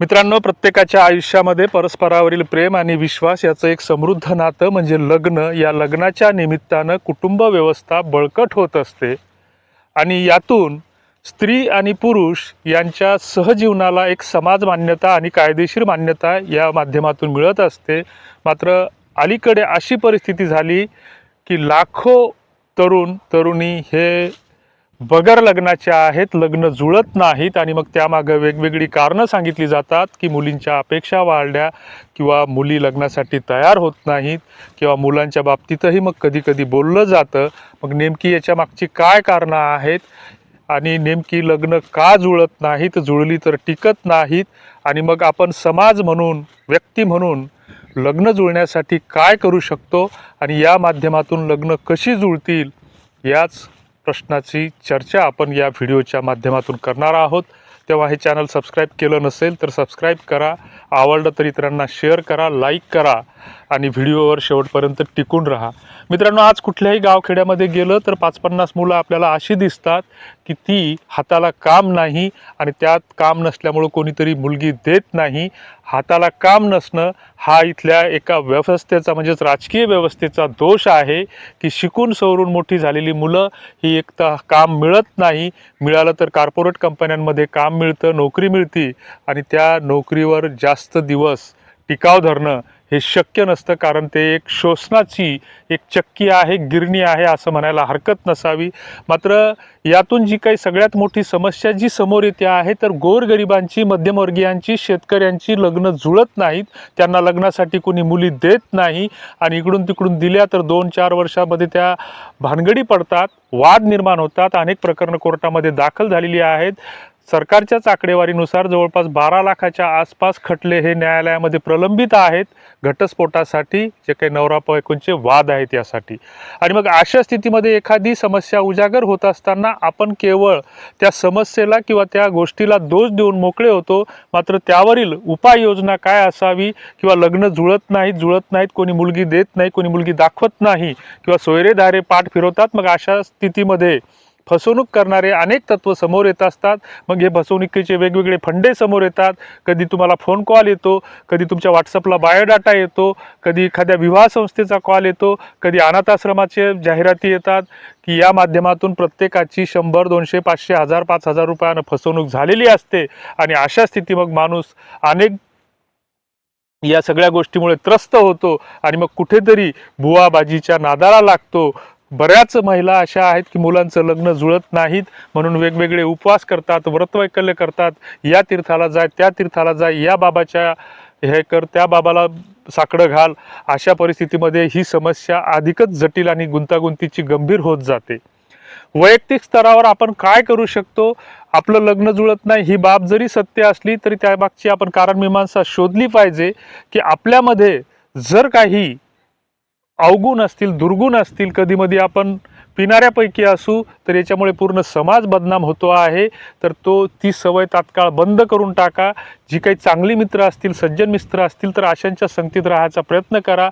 मित्रांनो प्रत्येकाच्या आयुष्यामध्ये परस्परावरील प्रेम आणि विश्वास याचं एक समृद्ध नातं म्हणजे लग्न. या लग्नाच्या निमित्तानं कुटुंब व्यवस्था बळकट होत असते. आणि यातून स्त्री आणि पुरुष यांच्या सहजीवनाला एक समाज मान्यता आणि कायदेशीर मान्यता या माध्यमातून मिळत असते. मात्र अलीकडे अशी परिस्थिती झाली की लाखो तरुण तरुणी हे बगर लग्नाच्या आहेत लग्न जुळत नाहीत आणि मग त्यामागं वेगवेगळी कारणं सांगितली जातात की मुलींच्या अपेक्षा वाढल्या किंवा मुली लग्नासाठी तयार होत नाहीत किंवा मुलांच्या बाबतीतही मग कधी कधी बोललं जातं. मग नेमकी याच्या मागची काय कारणं आहेत आणि नेमकी लग्न का जुळत नाहीत जुळली तर टिकत नाहीत आणि मग आपण समाज म्हणून व्यक्ती म्हणून लग्न जुळण्यासाठी काय करू शकतो आणि या माध्यमातून लग्न कशी जुळतील याच प्रश्नाची चर्चा आपण या व्हिडिओच्या माध्यमातून करणार आहोत. तेव्हा हे चॅनल सबस्क्राईब केलं नसेल तर सबस्क्राईब करा. आवडलं तर इतरांना शेअर करा लाईक करा. आणि व्हिडिओवर शेवटपर्यंत टिकून राहा. मित्रांनो आज कुठल्याही गावखेड्यामध्ये गेलं तर पाच पन्नास मुलं आपल्याला अशी दिसतात की ती हाताला काम नाही आणि त्यात काम नसल्यामुळं कोणीतरी मुलगी देत नाही. हाताला काम नसणं हा इथल्या एका व्यवस्थेचा म्हणजेच राजकीय व्यवस्थेचा दोष आहे की शिकून सवरून मोठी झालेली मुलं ही एक तर काम मिळत नाही. मिळालं तर कार्पोरेट कंपन्यांमध्ये काम मिळतं नोकरी मिळती आणि त्या नोकरीवर जास्त दिवस टिकाव धरणं हे शक्य नसतं कारण ते एक शोषणाची एक चक्की आहे गिरणी आहे असं म्हणायला हरकत नसावी. मात्र यातून जी काही सगळ्यात मोठी समस्या जी समोर येते आहे तर गोरगरिबांची मध्यमवर्गीयांची शेतकऱ्यांची लग्न जुळत नाहीत. त्यांना लग्नासाठी कोणी मुली देत नाही आणि इकडून तिकडून दिल्या तर दोन चार वर्षामध्ये त्या भानगडी पडतात वाद निर्माण होतात. अनेक प्रकरणं कोर्टामध्ये दाखल झालेली आहेत. सरकारच्याच आकडेवारीनुसार जवळपास बारा लाखाच्या आसपास खटले हे न्यायालयामध्ये प्रलंबित आहेत. घटस्फोटासाठी जे काही नवरा बायकोंचे वाद आहेत यासाठी. आणि मग अशा स्थितीमध्ये एखादी समस्या उजागर होत असताना आपण केवळ त्या समस्येला किंवा त्या गोष्टीला दोष देऊन मोकळे होतो. मात्र त्यावरील उपाययोजना काय असावी किंवा लग्न जुळत नाहीत जुळत नाहीत कोणी मुलगी देत नाही कोणी मुलगी दाखवत नाही किंवा सोयरेधारे पाठ फिरवतात मग अशा स्थितीमध्ये फसवणूक करणारे अनेक तत्त्व समोर येत असतात. मग हे फसवणुकीचे वेगवेगळे फंडे समोर येतात. कधी तुम्हाला फोन कॉल येतो कधी तुमच्या व्हॉट्सअपला बायोडाटा येतो कधी एखाद्या विवाह संस्थेचा कॉल येतो कधी अनाथाश्रमाचे जाहिराती येतात की या माध्यमातून प्रत्येकाची शंभर दोनशे पाचशे हजार पाच हजार रुपयानं फसवणूक झालेली असते आणि अशा स्थिती मग माणूस अनेक या सगळ्या गोष्टीमुळे त्रस्त होतो आणि मग कुठेतरी बुवाबाजीच्या नादाला लागतो. बऱ्याच महिला अशा आहेत की मुलांचं लग्न जुळत नाहीत म्हणून वेगवेगळे उपवास करतात व्रतवैकल्य करतात या तीर्थाला जाय त्या तीर्थाला जाय या बाबाच्या हे कर त्या बाबाला साकडं घाल अशा परिस्थितीमध्ये ही समस्या अधिकच जटिल आणि गुंतागुंतीची गंभीर होत जाते. वैयक्तिक स्तरावर आपण काय करू शकतो? आपलं लग्न जुळत नाही ही बाब जरी सत्य असली तरी त्यामागची आपण कारणमीमांसा शोधली पाहिजे की आपल्यामध्ये जर काही अवगुण असतील दुर्गुण असतील कधीमधी आपण पिणाऱ्यापैकी असू तर याच्यामुळे पूर्ण समाज बदनाम होतो आहे. तर तो ती सवय तात्काळ बंद करून टाका. जी काही चांगली मित्र असतील सज्जन मित्र असतील तर अशांच्या संगतीत राहायचा प्रयत्न करा.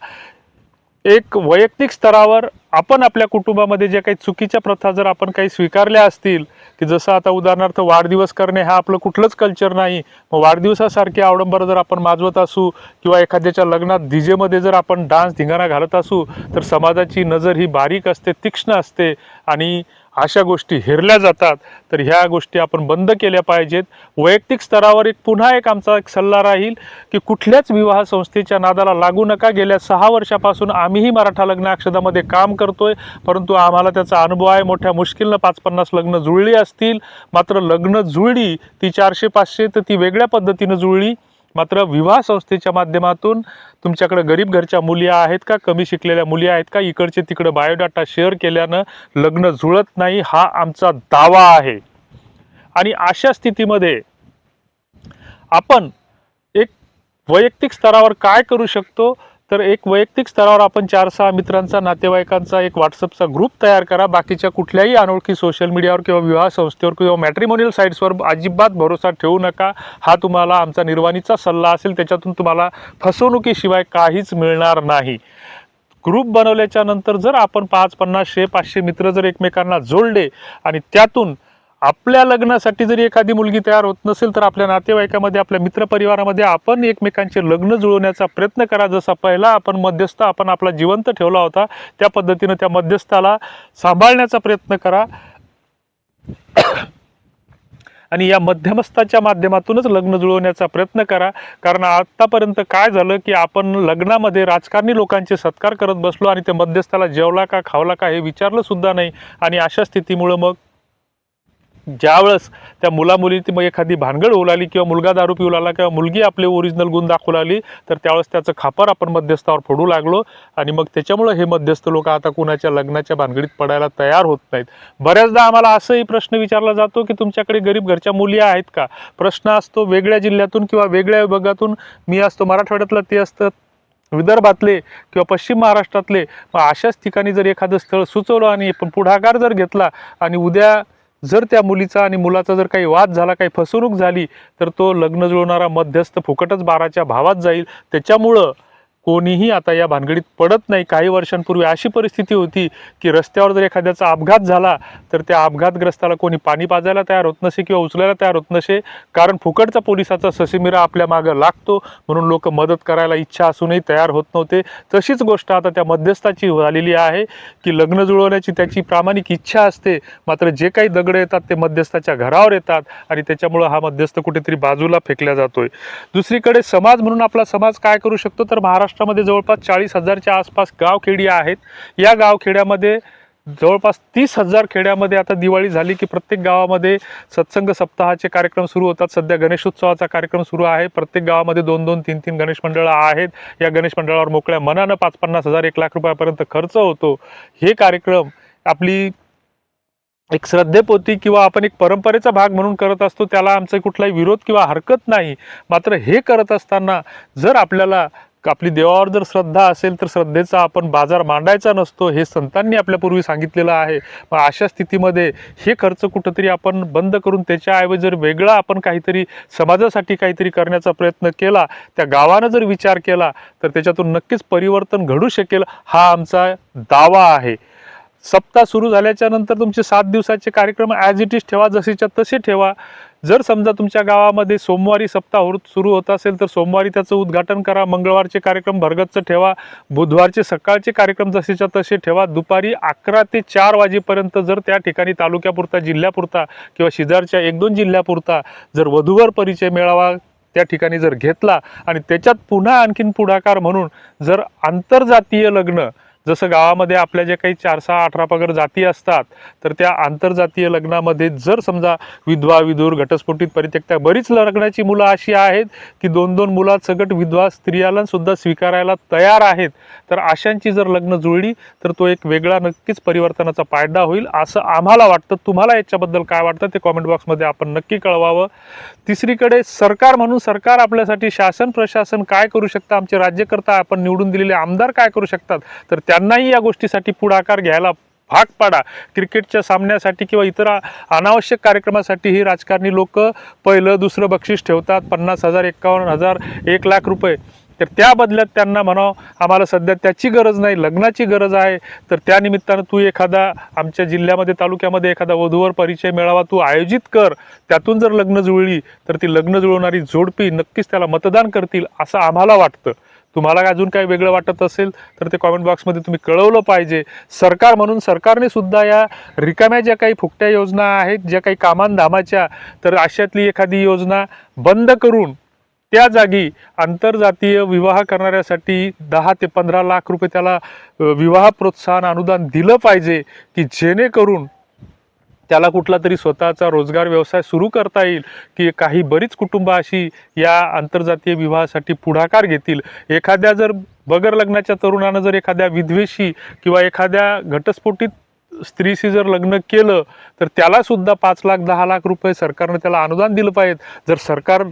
एक वैयक्तिक स्तरावर आपण आपल्या कुटुंबामध्ये जे काही चुकीच्या प्रथा जर आपण काही स्वीकारल्या असतील की जसं आता उदाहरणार्थ वाढदिवस करणे हा आपलं कुठलंच कल्चर नाही. मग वाढदिवसासारखी आवडंबर जर आपण माजवत असू किंवा एखाद्याच्या लग्नात डीजेमध्ये जर आपण डान्स धिंगाणा घालत असू तर समाजाची नजर ही बारीक असते तीक्ष्ण असते आणि अशा गोष्टी हेरल्या जातात तर ह्या गोष्टी आपण बंद केल्या पाहिजेत. वैयक्तिक स्तरावर एक पुन्हा एक आमचा एक सल्ला राहील की कुठल्याच विवाह संस्थेच्या नादाला लागू नका. गेल्या सहा वर्षापासून आम्हीही मराठा लग्न अक्षदामध्ये काम करतोय परंतु आम्हाला त्याचा अनुभव आहे. मोठ्या मुश्किलनं पाच पन्नास लग्न जुळली असतील. मात्र लग्न जुळली ती चारशे पाचशे तर ती वेगळ्या पद्धतीनं जुळली. मात्र विवाह संस्थेच्या माध्यमातून तुमच्याकडे गरीब घरच्या मुली आहेत का? कमी शिकलेल्या मुली आहेत का? इकडचे तिकडं बायोडाटा शेअर केल्यानं लग्न जुळत नाही हा आमचा दावा आहे. आणि अशा स्थितीमध्ये आपण एक वैयक्तिक स्तरावर काय करू शकतो? तर एक वैयक्तिक स्तरावर आपण चार सहा मित्रांचा नातेवाईकांचा एक व्हॉट्सअपचा ग्रुप तयार करा. बाकीच्या कुठल्याही अनोळखी सोशल मीडियावर किंवा विवाह संस्थेवर किंवा मॅट्रिमोनियल साईट्सवर अजिबात भरोसा ठेवू नका. हा तुम्हाला आमचा निर्वाणीचा सल्ला असेल त्याच्यातून तुम्हाला फसवणुकीशिवाय काहीच मिळणार नाही. ग्रुप बनवल्याच्या नंतर जर आपण पाच पन्नासशे पाचशे मित्र जर एकमेकांना जोडले आणि त्यातून आपल्या लग्नासाठी जरी एखादी मुलगी तयार होत नसेल तर आपल्या नातेवाईकामध्ये आपल्या मित्रपरिवारामध्ये आपण एकमेकांचे लग्न जुळवण्याचा प्रयत्न करा. जसा पहिला आपण मध्यस्थ आपण आपला जिवंत ठेवला होता त्या पद्धतीनं त्या मध्यस्थाला सांभाळण्याचा प्रयत्न करा. आणि या मध्यमस्थाच्या माध्यमातूनच लग्न जुळवण्याचा प्रयत्न करा. कारण आत्तापर्यंत काय झालं की आपण लग्नामध्ये राजकारणी लोकांचे सत्कार करत बसलो आणि ते मध्यस्थाला जेवला का खावला का हे विचारलं सुद्धा नाही. आणि अशा स्थितीमुळं मग ज्यावेळेस त्या मुलामुलीत मग एखादी भानगड होऊ लागली किंवा मुलगा दारू पिऊ लागला किंवा मुलगी आपले ओरिजिनल गुण दाखवू लागली तर त्यावेळेस त्याचं खापर आपण मध्यस्थावर फोडू लागलो आणि मग त्याच्यामुळं हे मध्यस्थ लोक आता कुणाच्या लग्नाच्या भानगडीत पडायला तयार होत नाहीत. बऱ्याचदा आम्हाला असंही प्रश्न विचारला जातो की तुमच्याकडे गरीब घरच्या मुली आहेत का? प्रश्न असतो वेगळ्या जिल्ह्यातून किंवा वेगळ्या विभागातून. मी असतो मराठवाड्यातलं ते असतं विदर्भातले किंवा पश्चिम महाराष्ट्रातले. मग अशाच ठिकाणी जर एखादं स्थळ सुचवलं आणि पण पुढाकार जर घेतला आणि उद्या जर त्या मुलीचा आणि मुलाचा जर काही वाद झाला काही फसवणूक झाली तर तो लग्न जुळवणारा मध्यस्थ फुकटच बाराच्या भावात जाईल. त्याच्यामुळं कोणीही आता या भानगडीत पडत नाही. काही वर्षांपूर्वी अशी परिस्थिती होती की रस्त्यावर जर एखाद्याचा अपघात झाला तर त्या अपघातग्रस्ताला कोणी पाणी पाजायला तयार होत नसे किंवा उचलायला तयार होत नसे. कारण फुकटचा पोलिसाचा ससेमिरा आपल्या मागं लागतो. म्हणून लोक मदत करायला इच्छा असूनही तयार होत नव्हते. तशीच गोष्ट आता त्या मध्यस्थाची झालेली आहे की लग्न जुळवण्याची त्याची प्रामाणिक इच्छा असते. मात्र जे काही दगड येतात ते मध्यस्थाच्या घरावर येतात आणि त्याच्यामुळं हा मध्यस्थ कुठेतरी बाजूला फेकला जातोय. दुसरीकडे समाज म्हणून आपला समाज काय करू शकतो? तर महाराष्ट्र महाराष्ट्रामध्ये जवळपास चाळीस हजारच्या आसपास गावखेडी आहेत. या गावखेड्यामध्ये जवळपास तीस हजार खेड्यामध्ये आता दिवाळी झाली की प्रत्येक गावामध्ये सत्संग सप्ताहाचे कार्यक्रम सुरू होतात. सध्या गणेशोत्सवाचा कार्यक्रम सुरू आहे. प्रत्येक गावामध्ये दोन दोन तीन तीन गणेश मंडळं आहेत. या गणेश मंडळावर मोकळ्या मनानं पाच पन्नास हजार एक लाख रुपयापर्यंत खर्च होतो. हे कार्यक्रम आपली एक श्रद्धेपोती किंवा आपण एक परंपरेचा भाग म्हणून करत असतो त्याला आमचा कुठलाही विरोध किंवा हरकत नाही. मात्र हे करत असताना जर आपल्याला आपली देवावर जर श्रद्धा असेल तर श्रद्धेचा आपण बाजार मांडायचा नसतो हे संतांनी आपल्यापूर्वी सांगितलेलं आहे. मग अशा स्थितीमध्ये हे खर्च कुठंतरी आपण बंद करून त्याच्याऐवजी जर वेगळा आपण काहीतरी समाजासाठी काहीतरी करण्याचा प्रयत्न केला त्या गावानं जर विचार केला तर त्याच्यातून नक्कीच परिवर्तन घडू शकेल हा आमचा दावा आहे. सप्ताह सुरू झाल्याच्यानंतर तुमचे सात दिवसाचे कार्यक्रम ॲज इट इज ठेवा जसेच्या तसे ठेवा. जर समजा तुमच्या गावामध्ये सोमवारी सप्ताह सुरू होत असेल तर सोमवारी त्याचं उद्घाटन करा मंगळवारचे कार्यक्रम भरगतचं ठेवा बुधवारचे सकाळचे कार्यक्रम जसेच्या तसे ठेवा. दुपारी अकरा ते चार वाजेपर्यंत जर त्या ठिकाणी तालुक्यापुरता जिल्ह्यापुरता किंवा शेजारच्या एक दोन जिल्ह्यापुरता जर वधूवर परिचय मिळावा त्या ठिकाणी जर घेतला आणि त्याच्यात पुन्हा आणखीन पुढाकार म्हणून जर आंतरजातीय लग्न जसं गावामध्ये आपल्या ज्या काही चार सहा अठरा पगड जाती असतात तर त्या आंतरजातीय लग्नामध्ये जर समजा विधवा विधूर घटस्फोटीत परित्यक्त्या बरीच लग्नाची मुलं अशी आहेत की दोन दोन मुलात सगट विधवा स्त्रियाला सुद्धा स्वीकारायला तयार आहेत. तर अशांची जर लग्न जुळली तर तो एक वेगळा नक्कीच परिवर्तनाचा फायदा होईल असं आम्हाला वाटतं. तुम्हाला याच्याबद्दल काय वाटतं ते कॉमेंट बॉक्समध्ये आपण नक्की कळवावं. तिसरीकडे सरकार म्हणून सरकार आपल्यासाठी शासन प्रशासन काय करू शकतं? आमचे राज्यकर्ता आपण निवडून दिलेले आमदार काय करू शकतात? तर त्या त्यांनाही या गोष्टीसाठी पुढाकार घ्यायला भाग पाडा. क्रिकेटच्या सामन्यासाठी किंवा इतर अनावश्यक कार्यक्रमासाठीही राजकारणी लोक पहिलं दुसरं बक्षीस ठेवतात. पन्नास हजार एक्कावन्न हजार एक लाख रुपये. तर त्या बदल्यात त्यांना म्हणावं आम्हाला सध्या त्याची गरज नाही लग्नाची गरज आहे. तर त्यानिमित्तानं तू एखादा आमच्या जिल्ह्यामध्ये तालुक्यामध्ये एखादा वधूवर परिचय मेळावा तू आयोजित कर. त्यातून जर लग्न जुळली तर ती लग्न जुळवणारी जोडपी नक्कीच त्याला मतदान करतील असं आम्हाला वाटतं. तुम्हाला अजून काही वेगळं वाटत असेल तर ते कॉमेंट बॉक्समध्ये तुम्ही कळवलं पाहिजे. सरकार म्हणून सरकारने सुद्धा या रिकाम्या ज्या काही फुकट्या योजना आहेत ज्या काही कामांधामाच्या तर अशातली एखादी योजना बंद करून त्या जागी आंतरजातीय विवाह करणाऱ्यासाठी दहा ते पंधरा लाख रुपये त्याला विवाह प्रोत्साहन अनुदान दिलं पाहिजे की जेणेकरून त्याला कुठला तरी स्वतःचा रोजगार व्यवसाय सुरू करता येईल की काही बरीच कुटुंब अशी या आंतरजातीय विवाहासाठी पुढाकार घेतील. एखाद्या जर बगर लग्नाच्या तरुणानं जर एखाद्या विद्वेशी किंवा एखाद्या घटस्फोटीत स्त्रीशी जर लग्न केलं तर त्यालासुद्धा पाच लाख दहा लाख रुपये सरकारनं त्याला अनुदान दिलं पाहिजे. जर सरकार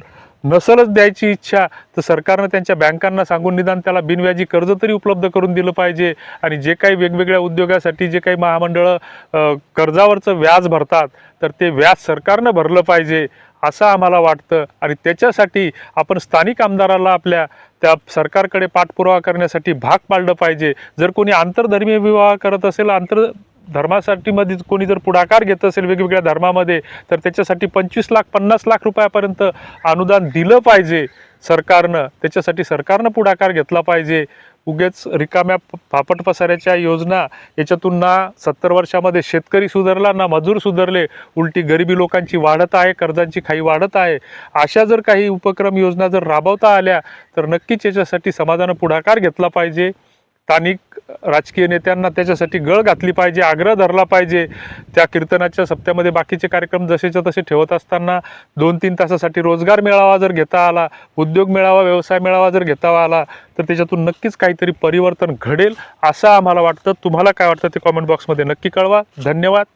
नसलच द्यायची इच्छा तर सरकारनं त्यांच्या बँकांना सांगून निदान त्याला बिनव्याजी कर्ज तरी उपलब्ध करून दिलं पाहिजे. आणि जे काही वेगवेगळ्या उद्योगासाठी जे काही महामंडळं कर्जावरचं व्याज भरतात तर ते व्याज सरकारनं भरलं पाहिजे असं आम्हाला वाटतं. आणि त्याच्यासाठी आपण स्थानिक आमदाराला आपल्या त्या सरकारकडे पाठपुरावा करण्यासाठी भाग पाडलं पाहिजे. जर कोणी आंतरधर्मीय विवाह करत असेल आंतर धर्मासाठी मध्ये कोणी जर पुढाकार घेत असेल वेगवेगळ्या धर्मामध्ये तर त्याच्यासाठी पंचवीस लाख पन्नास लाख रुपयापर्यंत अनुदान दिलं पाहिजे सरकारनं. त्याच्यासाठी सरकारनं पुढाकार घेतला पाहिजे. उगेच रिकाम्या प- फापट पसाऱ्याच्या योजना याच्यातून ना सत्तर वर्षामध्ये शेतकरी सुधारला ना मजूर सुधारले उलटी गरिबी लोकांची वाढत आहे कर्जांची खाई वाढत आहे. अशा जर काही उपक्रम योजना जर राबवता आल्या तर नक्कीच याच्यासाठी समाजानं पुढाकार घेतला पाहिजे. स्थानिक राजकीय नेत्यांना त्याच्यासाठी गळ घातली पाहिजे आग्रह धरला पाहिजे. त्या कीर्तनाच्या सप्त्यामध्ये बाकीचे कार्यक्रम जसेच्या तसे ठेवत असताना दोन तीन तासासाठी रोजगार मेळावा जर घेता आला उद्योग मेळावा व्यवसाय मेळावा जर घेता आला तर त्याच्यातून नक्कीच काहीतरी परिवर्तन घडेल असं आम्हाला वाटतं. तुम्हाला काय वाटतं ते कॉमेंट बॉक्समध्ये नक्की कळवा. धन्यवाद.